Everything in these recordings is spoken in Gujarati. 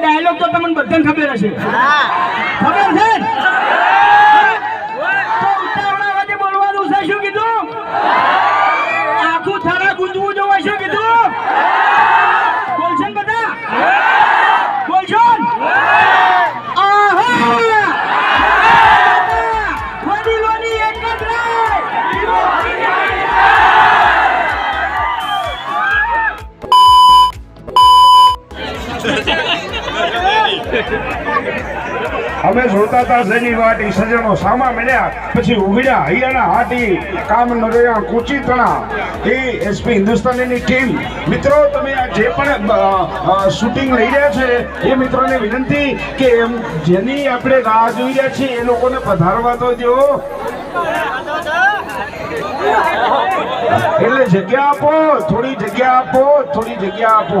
ડાયલોગ તો તમને બધાને ખબર હશે. ખબર છે? તો ઉતાવળા અવાજે બોલવાનું છે શું કીધું? જોતા મળ્યા પછી ઉઘડ્યા હૈયાના હાટી કામ નર્યા કૂચી તણા એ એસપી હિન્દુસ્તાનીની ટીમ. મિત્રો, તમે આ જે પણ શૂટિંગ લઈ રહ્યા છે, એ મિત્રોને વિનંતી કે એમ જેની આપણે રાહ જોઈ રહ્યા છીએ, એ લોકોને પધારવા તો જો એટલે જગ્યા આપો, થોડી જગ્યા આપો, થોડી જગ્યા આપો.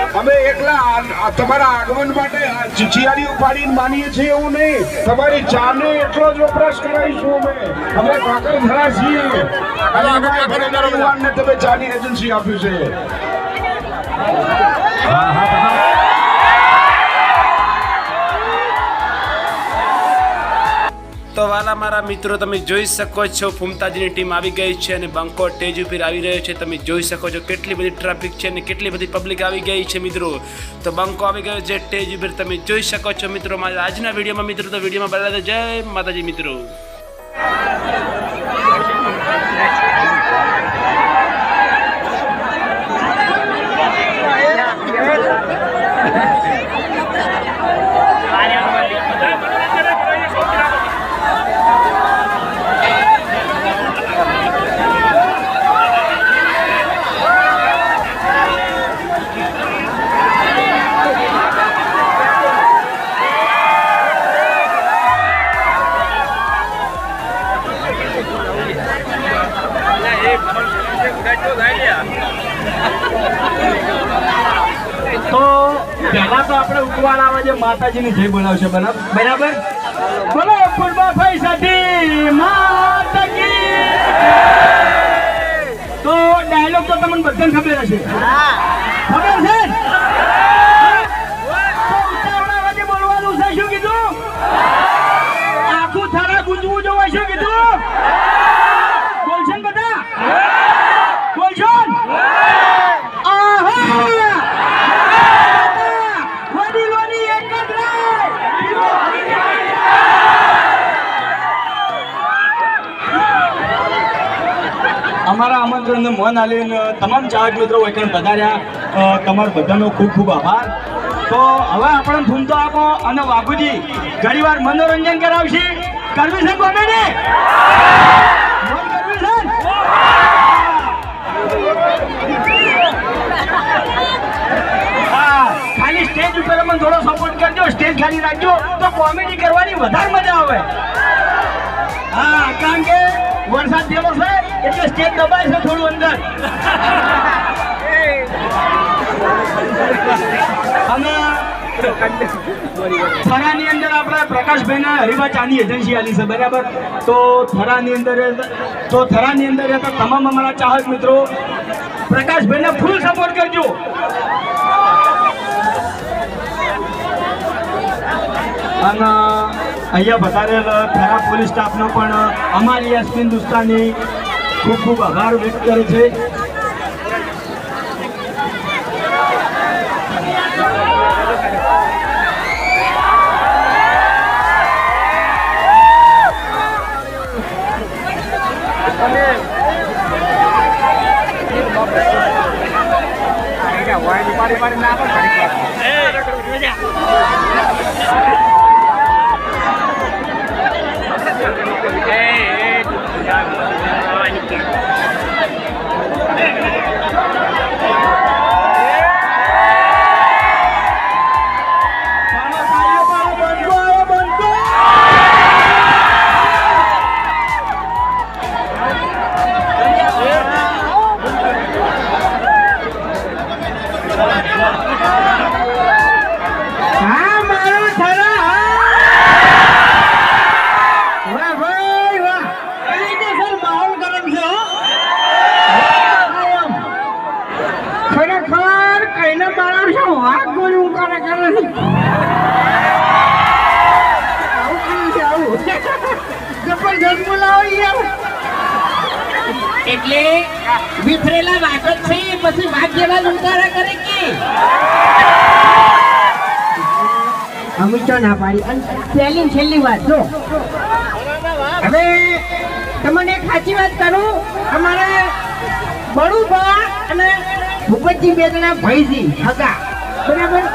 અમે એકલા તમારા આગમન માટે ચિચિયારી ઉપાડીને માનીએ છીએ એવું નહીં. તમારી ચાને એટલો જ વપરાશ કરાવીશું અમે. અમે કાકર ધરા છીએ અને તમે ચાની એજન્સી આપ્યું છે. તો મારા મિત્રો, તમે જોઈ શકો છો ફૂમતાજીની ટીમ આવી ગઈ છે અને બંકો ટેજ ઉપર આવી રહ્યો છે. તમે જોઈ શકો છો કેટલી બધી ટ્રાફિક છે અને કેટલી બધી પબ્લિક આવી ગઈ છે મિત્રો. તો બંકો આવી ગયો છે ટેજ ઉપર. તમે જોઈ શકો છો મિત્રો, મારા આજના વિડીયોમાં મિત્રો, તો વિડીયોમાં બદલાતા જય માતાજી મિત્રો. આવે છે માતાજીની જય બોલાવશે બરાબર? બરાબર? બોલો ફૂલબાભાઈ સાથે. માતા કી તો ડાયલોગ તો તમને બધાને ખબર હશે. ખબર છે આમંત્રણને મન તમામ ચાહક મિત્રો વૈકણ પધાર્યા. તમારો બધાનો ખૂબ ખૂબ આભાર. તો હવે આપણે ફૂમતો આપો અને વાઘુજી ઘણીવાર મનોરંજન કરાવશે. કરવી છે કોમેડી? ખાલી સ્ટેજ ઉપર અમને થોડો સપોર્ટ કરજો, સ્ટેજ ખાલી રાખજો. તો કોમેડી કરવાની વધારે મજા આવે. હા, કારણ કે વરસાદ જેવો છે. એટલે સ્ટેજ દબાય છે થોડું અંદર. અને થરાની અંદર આપણે પ્રકાશભાઈના હરિભા ચાની એજન્સી આલી છે, બરાબર? તો થરાની અંદર તો થરાની અંદર રહેતા તમામ અમારા ચાહક મિત્રો, પ્રકાશભાઈને ફૂલ સપોર્ટ કરજો. અને અહીંયા વધારેલ થરા પોલીસ સ્ટાફનો પણ, અમારી અશ્વિન હિન્દુસ્તાની ખૂબ ખૂબ આભાર વ્યક્ત કરે છે Hey, hey, hey. Come on, come on. પછી વાઘ જેવા કરે કે? અમે તો ના પાડી. અને પહેલી છેલ્લી વાત જો. હવે તમને એક સાચી વાત કરું. અમારે બળુભા અને ભૂપતજી બે જણા ભાઈજી હગા. બરાબર?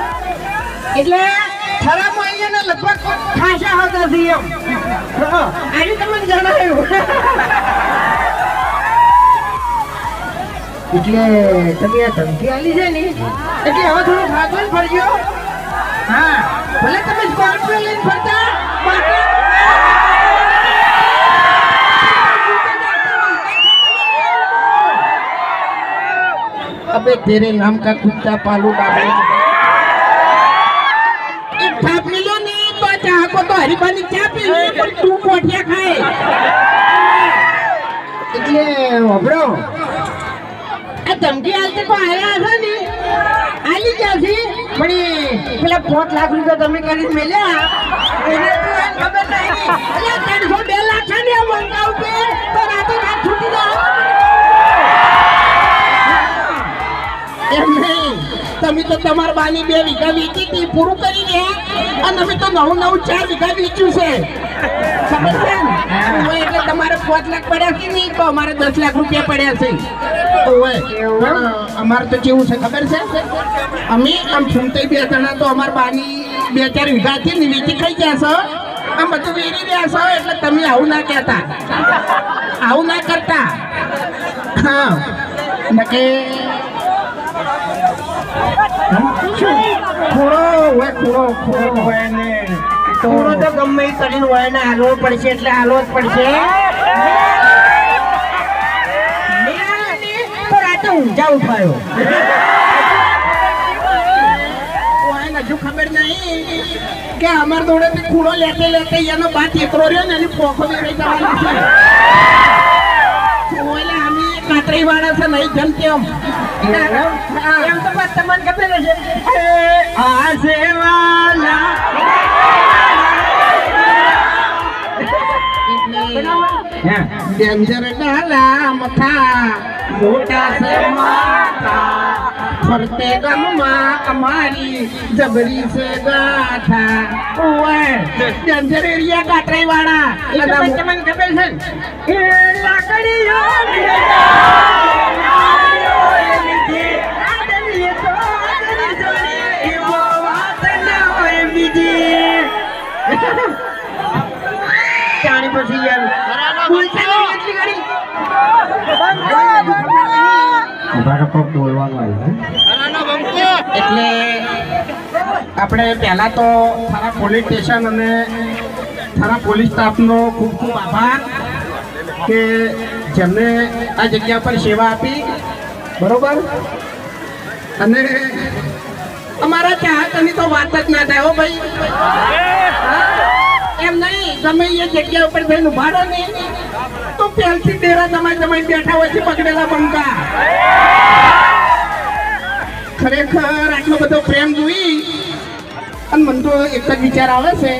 એટલે ખરામાં અહીંયા લગભગ ખાસા હતા એમ. આજે તમને જણાવ્યું. એટલે તમે આ ધમકી આલી છે ને એટલે હવે થોડું ખાતું ફરજો હા ભલે તમે સ્કોર્પિયો લઈને ફરતા अबे तेरे नाम का कुत्ता पालू बाबू एक थाप मिलो नहीं तो चाह को तो हरिबानी चाह पी ली पर तू कोठिया खाए એટલે વબડો આ ધમકી આલતે તો આયા હશે ને? આલી ક્યાંથી પણ પેલા પાંચ લાખ રૂપિયા તમે કરી મેલ્યા. એને તો એમ ખબર નહીં. એટલે ત્રણસો બે લાખ છે ને આ બંકા તો રાતે રાત છૂટી જાય એમ નહીં. તમે તો તમારા બાની બે વીઘા વેચી હતી પૂરું કરી ગયા અને અમે તો નવું નવું ચાર વીઘા વેચ્યું છે. સમજ છે એટલે તમારે પાંચ લાખ પડ્યા છે નહીં? તો અમારે દસ લાખ રૂપિયા પડ્યા છે. ઓય અમારે તો કેવું છે ખબર છે? અમે આમ ફૂમતાઈ બે જણા તો અમારે બાની બે ચાર વીઘા છે ને વેચી ખાઈ ગયા છો. આમ બધું વેરી રહ્યા છો એટલે તમે આવું ના કહેતા. આવું ના કરતા. હા. નકે થોડો હોય થોડો થોડો હોય ને ખૂણો તો ગમે એ કરીને હોય ને હાલવો પડશે એટલે હાલવો જ પડશે. તો રાતે ઊંઝા ઉઠાયો. હજુ ખબર નહીં કે અમાર જોડેથી ખૂણો લેતે લેતે એનો બાત એકરો રહ્યો ને એની પોખો વેરાઈ જવાની છે. અમે કાતરી વાળા છે નહીં જેમ તેમ. એમ તો બસ તમને ખબર હશે. આ ડેન્જર ડાલા મથા મોટા છે માથા ફરતે ગામમાં અમારી જબરી છે ગાથા ઓય ડેન્જર એરિયા કાતરાઈ વાળા એટલે તમને ખબર છે ને? એટલે આપણે પહેલા તો થરા પોલીસ સ્ટેશન અને થરા પોલીસ સ્ટાફનો ખૂબ ખૂબ આભાર કે જેમને આ જગ્યા પર સેવા આપી. બરોબર? અને અમારા ચાહકની તો વાત જ ના થાય હો ભાઈ. એમ નહીં તમે એ જગ્યા ઉપર થઈને ઊભા રહો ને. તો પહેલથી ડેરા જમાઈ જમાઈ બેઠા હોય છે પકડેલા બંકા ખરેખર આટલો બધો પ્રેમ જોઈ અને મને તો એક જ વિચાર આવે છે.